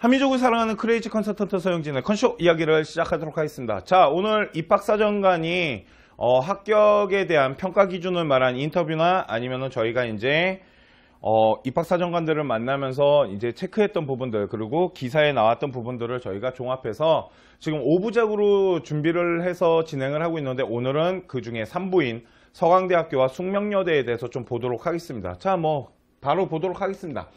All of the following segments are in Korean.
한민족을 사랑하는 크레이지 컨설턴트 서영진의 컨쇼 이야기를 시작하도록 하겠습니다. 자, 오늘 입학사정관이 어, 합격에 대한 평가 기준을 말한 인터뷰나 아니면은 저희가 이제 어, 입학사정관들을 만나면서 이제 체크했던 부분들 그리고 기사에 나왔던 부분들을 저희가 종합해서 지금 5부작으로 준비를 해서 진행을 하고 있는데 오늘은 그 중에 3부인 서강대학교와 숙명여대에 대해서 좀 보도록 하겠습니다. 자, 뭐 바로 보도록 하겠습니다.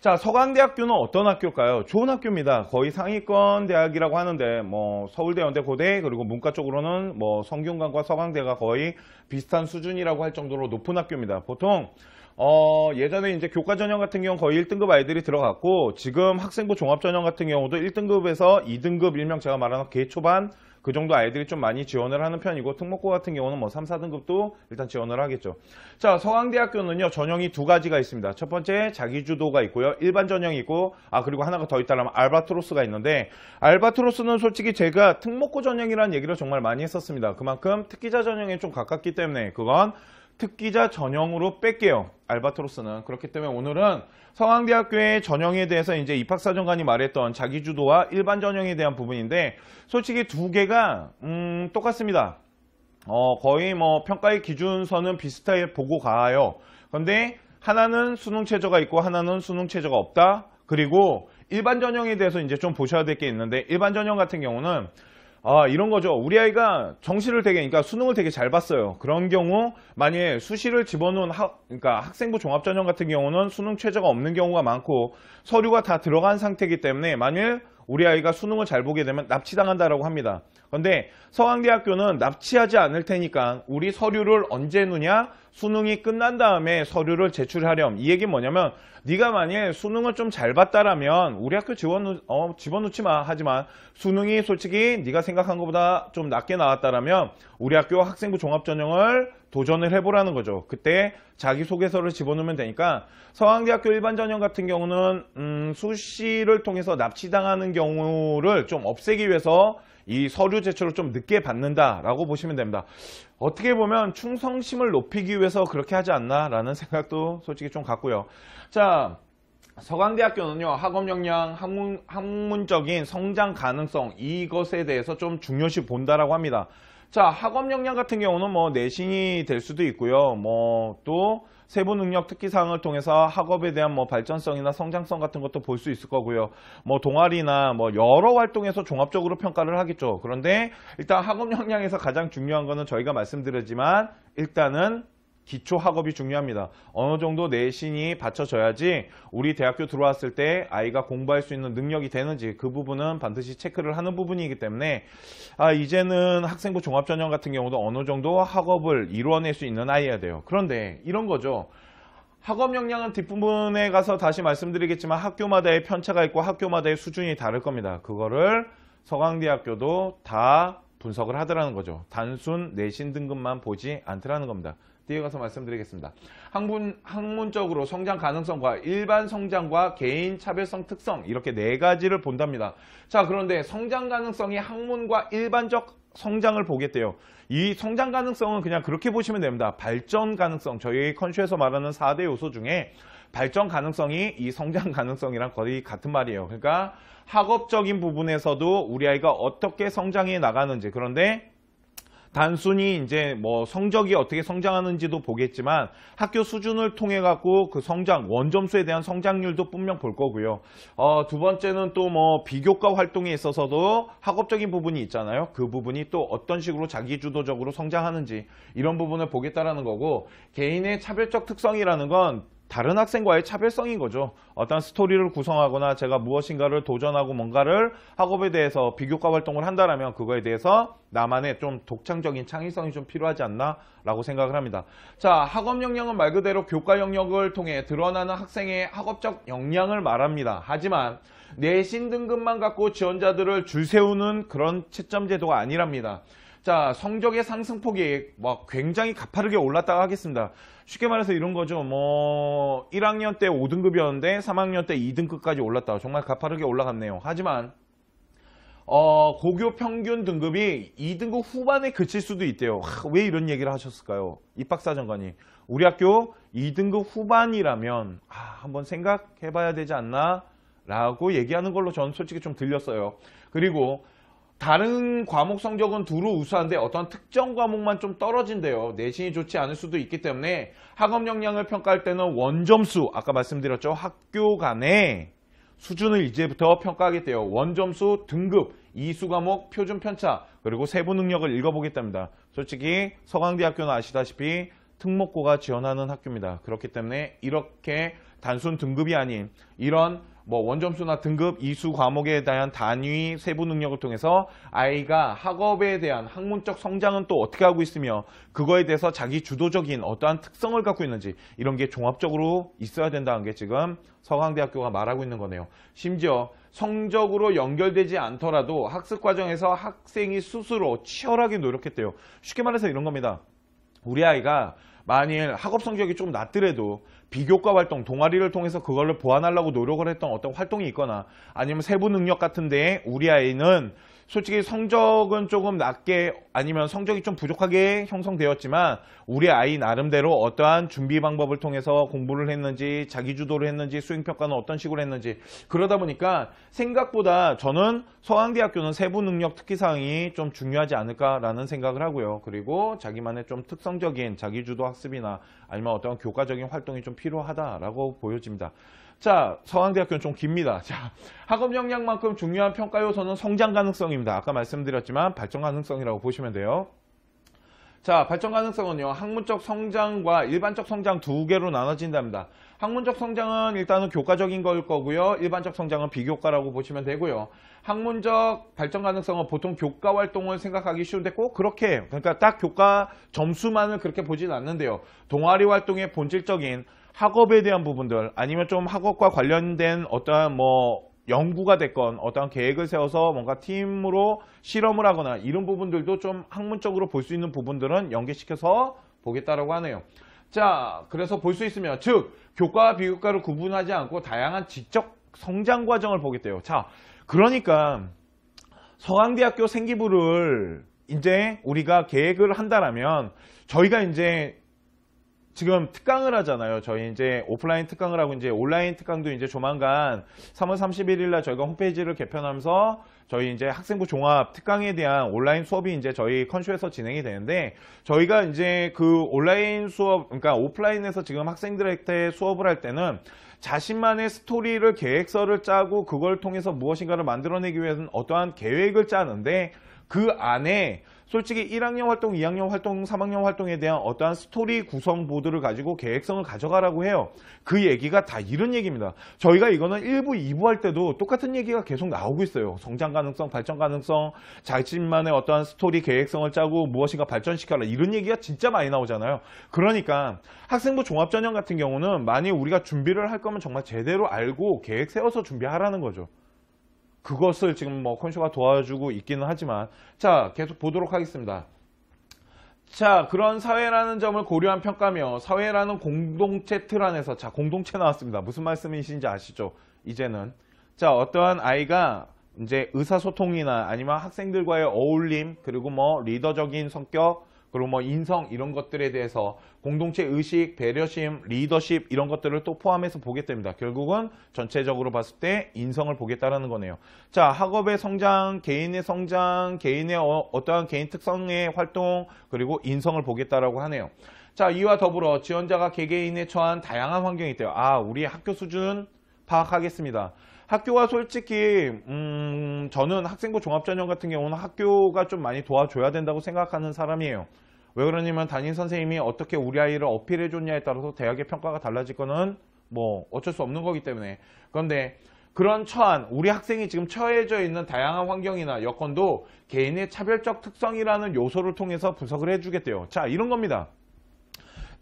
자, 서강대학교는 어떤 학교일까요? 좋은 학교입니다. 거의 상위권 대학이라고 하는데, 뭐, 서울대, 연대, 고대, 그리고 문과 쪽으로는 뭐, 성균관과 서강대가 거의 비슷한 수준이라고 할 정도로 높은 학교입니다. 보통, 어, 예전에 이제 교과 전형 같은 경우 거의 1등급 아이들이 들어갔고, 지금 학생부 종합 전형 같은 경우도 1등급에서 2등급 일명 제가 말하는 개초반, 그 정도 아이들이 좀 많이 지원을 하는 편이고 특목고 같은 경우는 뭐 3, 4등급도 일단 지원을 하겠죠. 자, 서강대학교는요. 전형이 두 가지가 있습니다. 첫 번째 자기주도가 있고요. 일반 전형이 있고 아 그리고 하나가 더 있다면 알바트로스가 있는데 알바트로스는 솔직히 제가 특목고 전형이라는 얘기를 정말 많이 했었습니다. 그만큼 특기자 전형에 좀 가깝기 때문에 그건 특기자 전형으로 뺄게요. 알바트로스는. 그렇기 때문에 오늘은 서강대학교의 전형에 대해서 이제 입학사정관이 말했던 자기주도와 일반 전형에 대한 부분인데 솔직히 두 개가 음, 똑같습니다. 어, 거의 뭐 평가의 기준선은 비슷하게 보고 가요. 그런데 하나는 수능 최저가 있고 하나는 수능 최저가 없다. 그리고 일반 전형에 대해서 이제 좀 보셔야 될 게 있는데 일반 전형 같은 경우는 아, 이런 거죠. 우리 아이가 정시를 되게, 그러니까 수능을 되게 잘 봤어요. 그런 경우, 만약에 수시를 집어넣은 학, 그러니까 학생부 종합전형 같은 경우는 수능 최저가 없는 경우가 많고, 서류가 다 들어간 상태이기 때문에, 만일 우리 아이가 수능을 잘 보게 되면 납치당한다라고 합니다. 그런데 서강대학교는 납치하지 않을 테니까 우리 서류를 언제 누냐? 수능이 끝난 다음에 서류를 제출하렴. 이 얘기는 뭐냐면 네가 만일 수능을 좀 잘 봤다라면 우리 학교 지원 어, 집어넣지 마. 하지만 수능이 솔직히 네가 생각한 것보다 좀 낮게 나왔다라면 우리 학교 학생부 종합전형을 도전을 해보라는 거죠. 그때 자기소개서를 집어넣으면 되니까 서강대학교 일반 전형 같은 경우는 음, 수시를 통해서 납치당하는 경우를 좀 없애기 위해서 이 서류 제출을 좀 늦게 받는다라고 보시면 됩니다. 어떻게 보면 충성심을 높이기 위해서 그렇게 하지 않나라는 생각도 솔직히 좀 갖고요. 자, 서강대학교는요 학업 역량, 학문, 학문적인 성장 가능성 이것에 대해서 좀 중요시 본다라고 합니다. 자, 학업 역량 같은 경우는 뭐 내신이 될 수도 있고요. 뭐 또 세부 능력 특기 사항을 통해서 학업에 대한 뭐 발전성이나 성장성 같은 것도 볼 수 있을 거고요. 뭐 동아리나 뭐 여러 활동에서 종합적으로 평가를 하겠죠. 그런데 일단 학업 역량에서 가장 중요한 거는 저희가 말씀드렸지만 일단은 기초 학업이 중요합니다. 어느 정도 내신이 받쳐져야지 우리 대학교 들어왔을 때 아이가 공부할 수 있는 능력이 되는지 그 부분은 반드시 체크를 하는 부분이기 때문에 아 이제는 학생부 종합전형 같은 경우도 어느 정도 학업을 이루어낼 수 있는 아이야 돼요. 그런데 이런 거죠. 학업 역량은 뒷부분에 가서 다시 말씀드리겠지만 학교마다의 편차가 있고 학교마다의 수준이 다를 겁니다. 그거를 서강대학교도 다 분석을 하더라는 거죠. 단순 내신 등급만 보지 않더라는 겁니다. 뒤에 가서 말씀드리겠습니다. 학문, 학문적으로 성장 가능성과 일반 성장과 개인 차별성 특성 이렇게 네 가지를 본답니다. 자 그런데 성장 가능성이 학문과 일반적 성장을 보겠대요. 이 성장 가능성은 그냥 그렇게 보시면 됩니다. 발전 가능성, 저희 컨슈에서 말하는 4대 요소 중에 발전 가능성이 이 성장 가능성이랑 거의 같은 말이에요. 그러니까 학업적인 부분에서도 우리 아이가 어떻게 성장해 나가는지 그런데 단순히 이제 뭐 성적이 어떻게 성장하는지도 보겠지만 학교 수준을 통해 갖고 그 성장 원점수에 대한 성장률도 분명 볼 거고요. 어, 두 번째는 또 뭐 비교과 활동에 있어서도 학업적인 부분이 있잖아요. 그 부분이 또 어떤 식으로 자기 주도적으로 성장하는지 이런 부분을 보겠다라는 거고 개인의 차별적 특성이라는 건 다른 학생과의 차별성인 거죠. 어떤 스토리를 구성하거나 제가 무엇인가를 도전하고 뭔가를 학업에 대해서 비교과 활동을 한다면 그거에 대해서 나만의 좀 독창적인 창의성이 좀 필요하지 않나 라고 생각을 합니다. 자 학업 역량은 말 그대로 교과 영역을 통해 드러나는 학생의 학업적 역량을 말합니다. 하지만 내신 등급만 갖고 지원자들을 줄 세우는 그런 채점 제도가 아니랍니다. 자, 성적의 상승폭이 뭐 굉장히 가파르게 올랐다고 하겠습니다. 쉽게 말해서 이런 거죠. 뭐 1학년 때 5등급이었는데 3학년 때 2등급까지 올랐다. 정말 가파르게 올라갔네요. 하지만 어, 고교 평균 등급이 2등급 후반에 그칠 수도 있대요. 하, 왜 이런 얘기를 하셨을까요? 입학사정관이. 우리 학교 2등급 후반이라면 아, 한번 생각해 봐야 되지 않나? 라고 얘기하는 걸로 저는 솔직히 좀 들렸어요. 그리고 다른 과목 성적은 두루 우수한데 어떤 특정 과목만 좀 떨어진대요. 내신이 좋지 않을 수도 있기 때문에 학업 역량을 평가할 때는 원점수, 아까 말씀드렸죠. 학교 간의 수준을 이제부터 평가하겠대요. 원점수, 등급, 이수 과목, 표준 편차, 그리고 세부 능력을 읽어보겠답니다. 솔직히 서강대학교는 아시다시피 특목고가 지원하는 학교입니다. 그렇기 때문에 이렇게 단순 등급이 아닌 이런 뭐 원점수나 등급, 이수 과목에 대한 단위, 세부 능력을 통해서 아이가 학업에 대한 학문적 성장은 또 어떻게 하고 있으며 그거에 대해서 자기 주도적인 어떠한 특성을 갖고 있는지 이런 게 종합적으로 있어야 된다는 게 지금 서강대학교가 말하고 있는 거네요. 심지어 성적으로 연결되지 않더라도 학습 과정에서 학생이 스스로 치열하게 노력했대요. 쉽게 말해서 이런 겁니다. 우리 아이가 만일 학업 성적이 좀 낮더라도 비교과 활동, 동아리를 통해서 그걸를 보완하려고 노력을 했던 어떤 활동이 있거나 아니면 세부 능력 같은데 우리 아이는 솔직히 성적은 조금 낮게 아니면 성적이 좀 부족하게 형성되었지만 우리 아이 나름대로 어떠한 준비 방법을 통해서 공부를 했는지 자기 주도를 했는지 수행 평가는 어떤 식으로 했는지 그러다 보니까 생각보다 저는 서강대학교는 세부 능력 특기 사항이 좀 중요하지 않을까라는 생각을 하고요. 그리고 자기만의 좀 특성적인 자기 주도 학습이나 아니면 어떤 교과적인 활동이 좀 필요하다라고 보여집니다. 자, 서강대학교는 좀 깁니다. 자, 학업 역량만큼 중요한 평가 요소는 성장 가능성입니다. 아까 말씀드렸지만 발전 가능성이라고 보시면 돼요. 자, 발전 가능성은요, 학문적 성장과 일반적 성장 두 개로 나눠진답니다. 학문적 성장은 일단은 교과적인 걸 거고요. 일반적 성장은 비교과라고 보시면 되고요. 학문적 발전 가능성은 보통 교과 활동을 생각하기 쉬운데 꼭 그렇게, 그러니까 딱 교과 점수만을 그렇게 보진 않는데요. 동아리 활동의 본질적인 학업에 대한 부분들 아니면 좀 학업과 관련된 어떠한 뭐 연구가 됐건 어떠한 계획을 세워서 뭔가 팀으로 실험을 하거나 이런 부분들도 좀 학문적으로 볼 수 있는 부분들은 연계시켜서 보겠다라고 하네요. 자, 그래서 볼 수 있으면 즉 교과와 비교과를 구분하지 않고 다양한 지적 성장 과정을 보겠대요. 자, 그러니까 서강대학교 생기부를 이제 우리가 계획을 한다라면 저희가 이제 지금 특강을 하잖아요. 저희 이제 오프라인 특강을 하고 이제 온라인 특강도 이제 조만간 3월 31일 날 저희가 홈페이지를 개편하면서 저희 이제 학생부 종합 특강에 대한 온라인 수업이 이제 저희 컨쇼에서 진행이 되는데 저희가 이제 그 온라인 수업 그러니까 오프라인에서 지금 학생들한테 수업을 할 때는 자신만의 스토리를 계획서를 짜고 그걸 통해서 무엇인가를 만들어내기 위해서는 어떠한 계획을 짜는데 그 안에 솔직히 1학년 활동, 2학년 활동, 3학년 활동에 대한 어떠한 스토리 구성 보드를 가지고 계획성을 가져가라고 해요. 그 얘기가 다 이런 얘기입니다. 저희가 이거는 1부, 2부 할 때도 똑같은 얘기가 계속 나오고 있어요. 성장 가능성, 발전 가능성, 자신만의 어떠한 스토리 계획성을 짜고 무엇인가 발전시켜라. 이런 얘기가 진짜 많이 나오잖아요. 그러니까 학생부 종합전형 같은 경우는 만약 우리가 준비를 할 거면 정말 제대로 알고 계획 세워서 준비하라는 거죠. 그것을 지금 뭐 컨쇼가 도와주고 있기는 하지만 자 계속 보도록 하겠습니다. 자 그런 사회라는 점을 고려한 평가며 사회라는 공동체 틀 안에서 자 공동체 나왔습니다. 무슨 말씀이신지 아시죠? 이제는 자 어떠한 아이가 이제 의사소통이나 아니면 학생들과의 어울림 그리고 뭐 리더적인 성격 그리고 뭐 인성 이런 것들에 대해서 공동체 의식, 배려심, 리더십 이런 것들을 또 포함해서 보겠답니다. 결국은 전체적으로 봤을 때 인성을 보겠다라는 거네요. 자, 학업의 성장, 개인의 성장, 개인의 어, 떠한 개인 특성의 활동 그리고 인성을 보겠다라고 하네요. 자, 이와 더불어 지원자가 개개인에 처한 다양한 환경이 있대요. 아, 우리 학교 수준 파악하겠습니다. 학교가 솔직히 음, 저는 학생부 종합전형 같은 경우는 학교가 좀 많이 도와줘야 된다고 생각하는 사람이에요. 왜 그러냐면 담임 선생님이 어떻게 우리 아이를 어필해 줬냐에 따라서 대학의 평가가 달라질 거는 뭐 어쩔 수 없는 거기 때문에 그런데 그런 처한 우리 학생이 지금 처해져 있는 다양한 환경이나 여건도 개인의 차별적 특성이라는 요소를 통해서 분석을 해주겠대요. 자 이런 겁니다.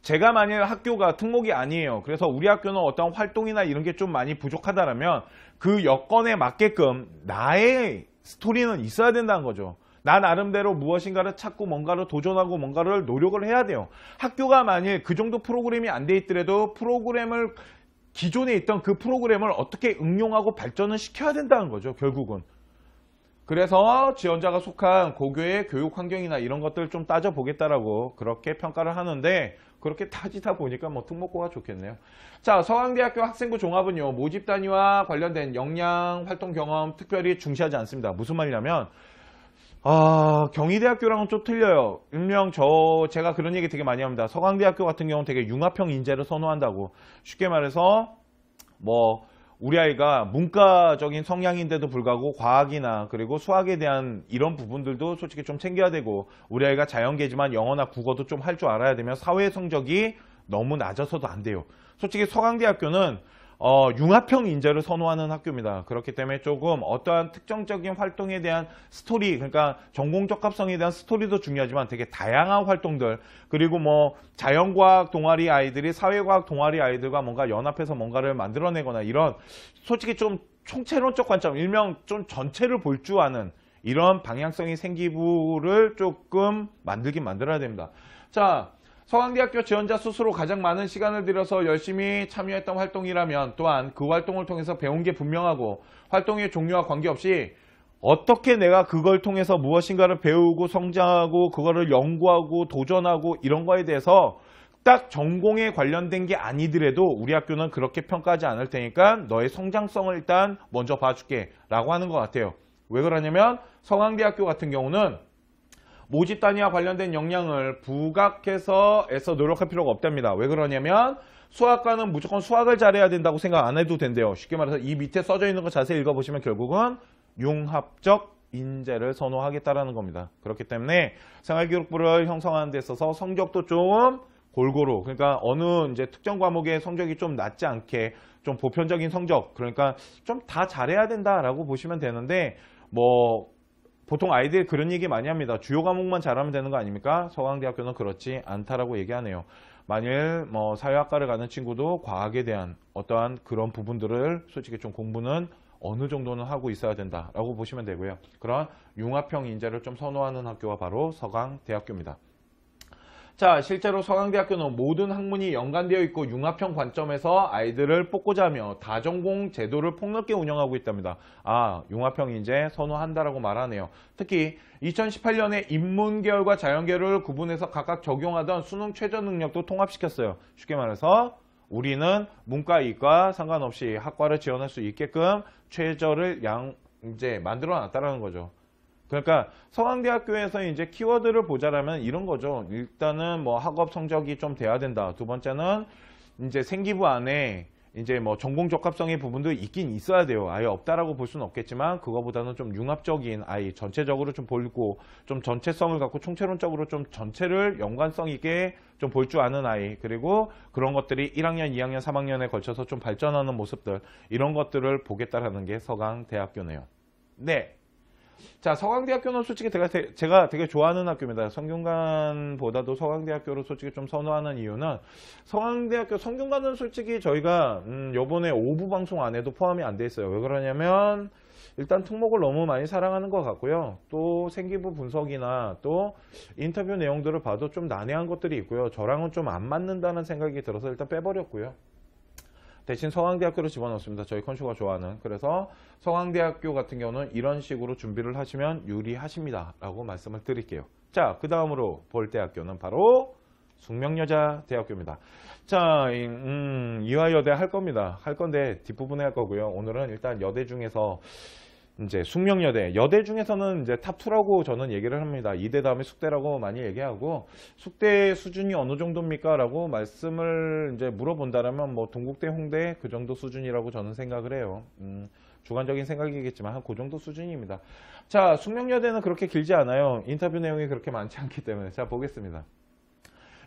제가 만일 학교가 특목이 아니에요. 그래서 우리 학교는 어떤 활동이나 이런 게 좀 많이 부족하다면 그 여건에 맞게끔 나의 스토리는 있어야 된다는 거죠. 나 나름대로 무엇인가를 찾고 뭔가를 도전하고 뭔가를 노력을 해야 돼요. 학교가 만일 그 정도 프로그램이 안 돼 있더라도 프로그램을 기존에 있던 그 프로그램을 어떻게 응용하고 발전을 시켜야 된다는 거죠. 결국은. 그래서 지원자가 속한 고교의 교육 환경이나 이런 것들을 좀 따져보겠다라고 그렇게 평가를 하는데 그렇게 따지다 보니까 뭐 특목고가 좋겠네요. 자, 서강대학교 학생부 종합은요, 모집 단위와 관련된 역량, 활동 경험 특별히 중시하지 않습니다. 무슨 말이냐면, 아, 경희대학교랑은 좀 틀려요. 일명 저, 제가 그런 얘기 되게 많이 합니다. 서강대학교 같은 경우는 되게 융합형 인재를 선호한다고. 쉽게 말해서, 뭐, 우리 아이가 문과적인 성향인데도 불구하고 과학이나 그리고 수학에 대한 이런 부분들도 솔직히 좀 챙겨야 되고 우리 아이가 자연계지만 영어나 국어도 좀 할 줄 알아야 되면 사회 성적이 너무 낮아서도 안 돼요. 솔직히 서강대학교는 어, 융합형 인재를 선호하는 학교입니다. 그렇기 때문에 조금 어떠한 특정적인 활동에 대한 스토리, 그러니까 전공 적합성에 대한 스토리도 중요하지만 되게 다양한 활동들, 그리고 뭐 자연과학 동아리 아이들이 사회과학 동아리 아이들과 뭔가 연합해서 뭔가를 만들어내거나 이런 솔직히 좀 총체론적 관점, 일명 좀 전체를 볼 줄 아는 이런 방향성이 생기부를 조금 만들긴 만들어야 됩니다. 자, 서강대학교 지원자 스스로 가장 많은 시간을 들여서 열심히 참여했던 활동이라면 또한 그 활동을 통해서 배운 게 분명하고 활동의 종류와 관계없이 어떻게 내가 그걸 통해서 무엇인가를 배우고 성장하고 그거를 연구하고 도전하고 이런 거에 대해서 딱 전공에 관련된 게 아니더라도 우리 학교는 그렇게 평가하지 않을 테니까 너의 성장성을 일단 먼저 봐줄게 라고 하는 것 같아요. 왜 그러냐면 서강대학교 같은 경우는 모집 단위와 관련된 역량을 부각해서 애써 노력할 필요가 없답니다. 왜 그러냐면 수학과는 무조건 수학을 잘해야 된다고 생각 안 해도 된대요. 쉽게 말해서 이 밑에 써져 있는 거 자세히 읽어보시면 결국은 융합적 인재를 선호하겠다라는 겁니다. 그렇기 때문에 생활기록부를 형성하는 데 있어서 성적도 좀 골고루 그러니까 어느 이제 특정 과목의 성적이 좀 낮지 않게 좀 보편적인 성적 그러니까 좀 다 잘해야 된다라고 보시면 되는데 뭐 보통 아이들이 그런 얘기 많이 합니다. 주요 과목만 잘하면 되는 거 아닙니까? 서강대학교는 그렇지 않다라고 얘기하네요. 만일 뭐 사회학과를 가는 친구도 과학에 대한 어떠한 그런 부분들을 솔직히 좀 공부는 어느 정도는 하고 있어야 된다라고 보시면 되고요. 그런 융합형 인재를 좀 선호하는 학교가 바로 서강대학교입니다. 자, 실제로 서강대학교는 모든 학문이 연관되어 있고 융합형 관점에서 아이들을 뽑고자 하며 다전공 제도를 폭넓게 운영하고 있답니다. 아, 융합형 인재 선호한다라고 말하네요. 특히 2018년에 인문계열과 자연계열을 구분해서 각각 적용하던 수능 최저 능력도 통합시켰어요. 쉽게 말해서 우리는 문과, 이과 상관없이 학과를 지원할 수 있게끔 최저를 양 이제 만들어 놨다라는 거죠. 그러니까 서강대학교에서 이제 키워드를 보자라면 이런 거죠. 일단은 뭐 학업 성적이 좀 돼야 된다. 두 번째는 이제 생기부 안에 이제 뭐 전공 적합성의 부분도 있긴 있어야 돼요. 아예 없다라고 볼 수는 없겠지만 그거보다는 좀 융합적인 아이 전체적으로 좀 볼고 좀 전체성을 갖고 총체론적으로 좀 전체를 연관성 있게 좀 볼 줄 아는 아이 그리고 그런 것들이 1학년, 2학년, 3학년에 걸쳐서 좀 발전하는 모습들 이런 것들을 보겠다라는 게 서강대학교네요. 네. 자, 서강대학교는 솔직히 제가, 되, 제가 되게 좋아하는 학교입니다. 성균관보다도 서강대학교를 솔직히 좀 선호하는 이유는 서강대학교, 성균관은 솔직히 저희가 음, 요번에 오부 방송 안에도 포함이 안 돼 있어요. 왜 그러냐면 일단 특목을 너무 많이 사랑하는 것 같고요. 또 생기부 분석이나 또 인터뷰 내용들을 봐도 좀 난해한 것들이 있고요. 저랑은 좀 안 맞는다는 생각이 들어서 일단 빼버렸고요. 대신 서강대학교를 집어넣습니다. 저희 컨슈가 좋아하는. 그래서 서강대학교 같은 경우는 이런 식으로 준비를 하시면 유리하십니다. 라고 말씀을 드릴게요. 자, 그 다음으로 볼 대학교는 바로 숙명여자대학교입니다. 자, 음, 이화여대 할 겁니다. 할 건데 뒷부분에 할 거고요. 오늘은 일단 여대 중에서 이제 숙명여대 여대 중에서는 이제 탑2라고 저는 얘기를 합니다. 이대 다음에 숙대라고 많이 얘기하고 숙대 수준이 어느 정도입니까? 라고 말씀을 이제 물어본다면 뭐 동국대 홍대 그 정도 수준이라고 저는 생각을 해요. 음, 주관적인 생각이겠지만 한 그 정도 수준입니다. 자 숙명여대는 그렇게 길지 않아요. 인터뷰 내용이 그렇게 많지 않기 때문에 자 보겠습니다.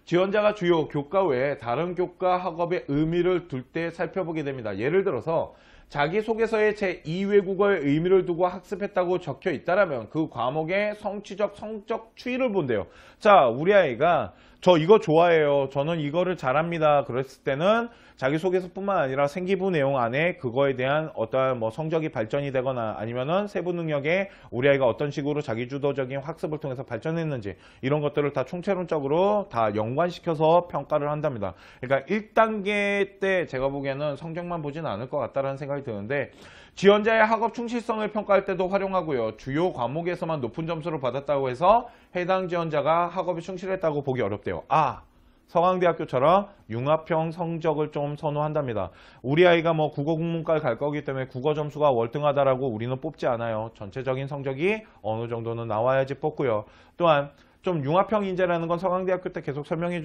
지원자가 주요 교과 외에 다른 교과 학업의 의미를 둘 때 살펴보게 됩니다. 예를 들어서 자기소개서에 제2외국어의 의미를 두고 학습했다고 적혀 있다면 그 과목의 성취적 성적 추이를 본대요. 자, 우리 아이가 저 이거 좋아해요. 저는 이거를 잘합니다. 그랬을 때는 자기소개서뿐만 아니라 생기부 내용 안에 그거에 대한 어떠한 뭐 성적이 발전이 되거나 아니면은 세부 능력에 우리 아이가 어떤 식으로 자기주도적인 학습을 통해서 발전했는지 이런 것들을 다 총체론적으로 다 연관시켜서 평가를 한답니다. 그러니까 1단계 때 제가 보기에는 성적만 보진 않을 것 같다라는 생각이 드는데 지원자의 학업 충실성을 평가할 때도 활용하고요. 주요 과목에서만 높은 점수를 받았다고 해서 해당 지원자가 학업에 충실했다고 보기 어렵대요. 아, 서강대학교처럼 융합형 성적을 좀 선호한답니다. 우리 아이가 뭐 국어 국문과를 갈 거기 때문에 국어 점수가 월등하다라고 우리는 뽑지 않아요. 전체적인 성적이 어느 정도는 나와야지 뽑고요. 또한 좀 융합형 인재라는 건 서강대학교 때 계속 설명해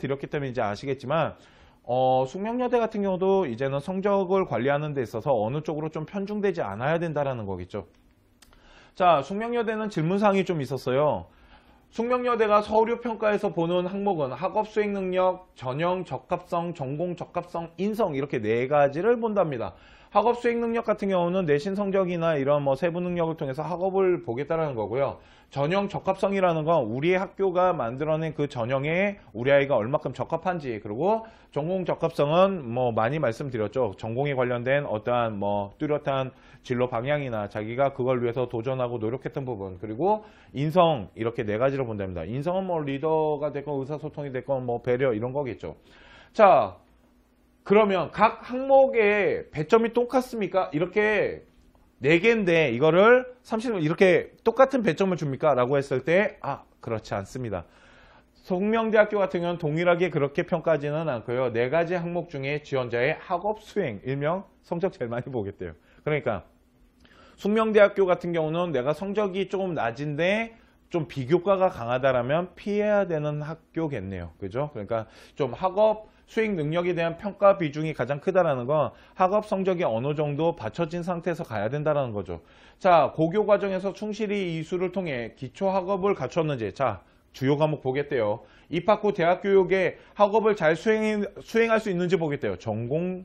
드렸기 때문에 이제 아시겠지만 어, 숙명여대 같은 경우도 이제는 성적을 관리하는 데 있어서 어느 쪽으로 좀 편중되지 않아야 된다라는 거겠죠. 자, 숙명여대는 질문사항이 좀 있었어요. 숙명여대가 서류 평가에서 보는 항목은 학업 수행 능력, 전형 적합성, 전공 적합성, 인성 이렇게 네 가지를 본답니다. 학업 수행 능력 같은 경우는 내신 성적이나 이런 뭐 세부 능력을 통해서 학업을 보겠다라는 거고요. 전형 적합성이라는 건 우리 학교가 만들어낸 그 전형에 우리 아이가 얼마큼 적합한지 그리고 전공 적합성은 뭐 많이 말씀드렸죠. 전공에 관련된 어떠한 뭐 뚜렷한 진로 방향이나 자기가 그걸 위해서 도전하고 노력했던 부분 그리고 인성 이렇게 네 가지로 본답니다. 인성은 뭐 리더가 됐건 의사소통이 됐건 뭐 배려 이런 거겠죠. 자 그러면 각 항목의 배점이 똑같습니까? 이렇게 네 개인데 이거를 30 이렇게 똑같은 배점을 줍니까? 라고 했을 때 아 그렇지 않습니다. 송명대학교 같은 경우는 동일하게 그렇게 평가하지는 않고요. 네 가지 항목 중에 지원자의 학업 수행, 일명 성적 제일 많이 보겠대요. 그러니까 숙명대학교 같은 경우는 내가 성적이 조금 낮은데 좀 비교과가 강하다라면 피해야 되는 학교겠네요. 그죠? 그러니까 좀 학업 수행 능력에 대한 평가 비중이 가장 크다라는 건 학업 성적이 어느 정도 받쳐진 상태에서 가야 된다라는 거죠. 자, 고교 과정에서 충실히 이수를 통해 기초 학업을 갖췄는지 자, 주요 과목 보겠대요. 입학 후 대학 교육에 학업을 잘 수행, 수행할 수 있는지 보겠대요. 전공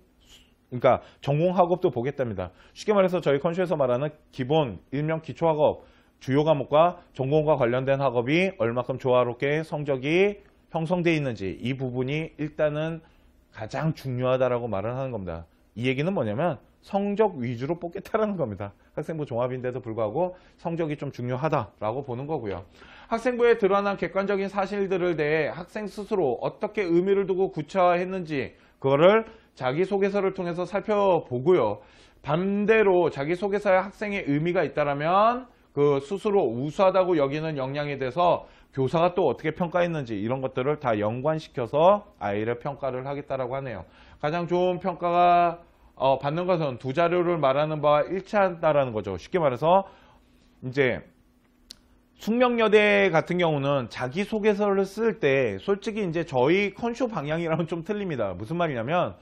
그러니까 전공 학업도 보겠답니다. 쉽게 말해서 저희 컨쇼에서 말하는 기본 일명 기초 학업 주요 과목과 전공과 관련된 학업이 얼마큼 조화롭게 성적이 형성되어 있는지 이 부분이 일단은 가장 중요하다라고 말을 하는 겁니다. 이 얘기는 뭐냐면 성적 위주로 뽑겠다라는 겁니다. 학생부 종합인데도 불구하고 성적이 좀 중요하다라고 보는 거고요. 학생부에 드러난 객관적인 사실들을 대해 학생 스스로 어떻게 의미를 두고 구체화했는지 그거를 자기소개서를 통해서 살펴보고요. 반대로 자기소개서에 학생의 의미가 있다라면 그 스스로 우수하다고 여기는 역량에 대해서 교사가 또 어떻게 평가했는지 이런 것들을 다 연관시켜서 아이를 평가를 하겠다라고 하네요. 가장 좋은 평가가 어, 받는 것은 두 자료를 말하는 바와 일치한다라는 거죠. 쉽게 말해서 이제 숙명여대 같은 경우는 자기소개서를 쓸 때 솔직히 이제 저희 컨쇼 방향이랑은 좀 틀립니다. 무슨 말이냐면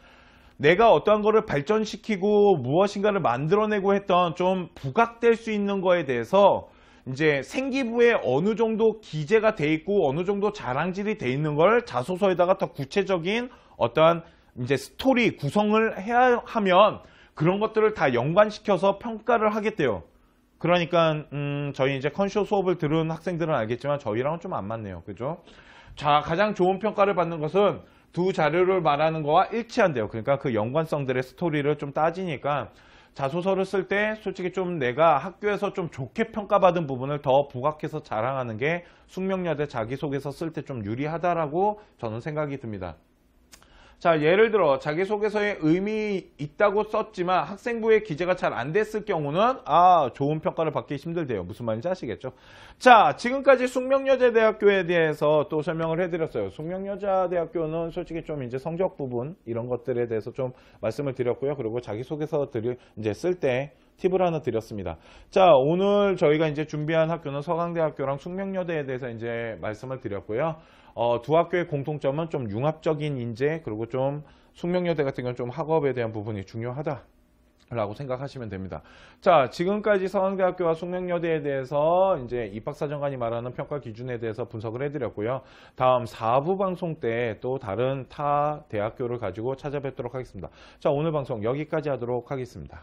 내가 어떠한 거를 발전시키고 무엇인가를 만들어내고 했던 좀 부각될 수 있는 거에 대해서 이제 생기부에 어느 정도 기재가 돼 있고 어느 정도 자랑질이 돼 있는 걸 자소서에다가 더 구체적인 어떠한 이제 스토리 구성을 해야 하면 그런 것들을 다 연관시켜서 평가를 하겠대요. 그러니까 음, 저희 이제 컨쇼 수업을 들은 학생들은 알겠지만 저희랑은 좀 안 맞네요. 그죠? 자, 가장 좋은 평가를 받는 것은 두 자료를 말하는 거와 일치한대요. 그러니까 그 연관성들의 스토리를 좀 따지니까 자소서를 쓸 때 솔직히 좀 내가 학교에서 좀 좋게 평가받은 부분을 더 부각해서 자랑하는 게 숙명여대 자기소개서 쓸 때 좀 유리하다라고 저는 생각이 듭니다. 자, 예를 들어 자기소개서에 의미 있다고 썼지만 학생부에 기재가 잘 안 됐을 경우는 아, 좋은 평가를 받기 힘들대요. 무슨 말인지 아시겠죠? 자, 지금까지 숙명여자대학교에 대해서 또 설명을 해드렸어요. 숙명여자대학교는 솔직히 좀 이제 성적 부분 이런 것들에 대해서 좀 말씀을 드렸고요. 그리고 자기소개서 드릴 이제 쓸때 팁을 하나 드렸습니다. 자, 오늘 저희가 이제 준비한 학교는 서강대학교랑 숙명여대에 대해서 이제 말씀을 드렸고요. 어, 두 학교의 공통점은 좀 융합적인 인재 그리고 좀 숙명여대 같은 경우는 좀 학업에 대한 부분이 중요하다. 라고 생각하시면 됩니다. 자, 지금까지 서강대학교와 숙명여대에 대해서 이제 입학사정관이 말하는 평가 기준에 대해서 분석을 해드렸고요. 다음 4부 방송 때 또 다른 타 대학교를 가지고 찾아뵙도록 하겠습니다. 자, 오늘 방송 여기까지 하도록 하겠습니다.